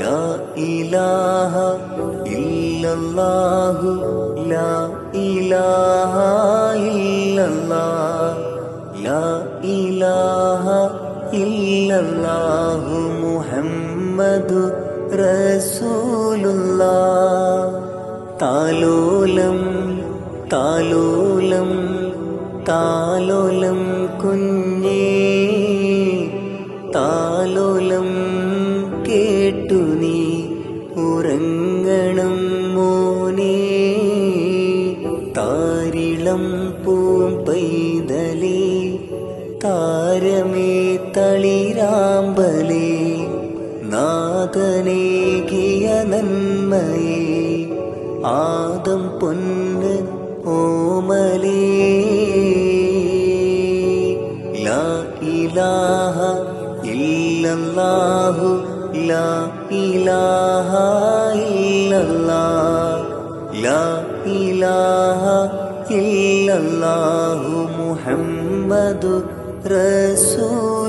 ലാ ഇലാഹ ഇല്ലല്ലാഹു ലാ ഇലാഹ ഇല്ലല്ലാഹ് ലാ ഇലാഹ ഇല്ലല്ലാഹു മുഹമ്മദു റസൂലുള്ളാഹ് താലോലം താലോലം താലോലം കുഞ്ഞേ താലോലം ഉറങ്ങണം മോനെ താരിളം പൂം പൈതലേ താരമേ തളിരാമ്പലേ നാഥനേകിയ നന്മയേ ആദം പൊന്ന് ഓമലേ ഇലാഹ ഇല്ലല്ലാഹു ലാ ഇലാഹ ലാ ഇലാഹ ഇല്ലല്ലാഹു മുഹമ്മദു റസൂൽ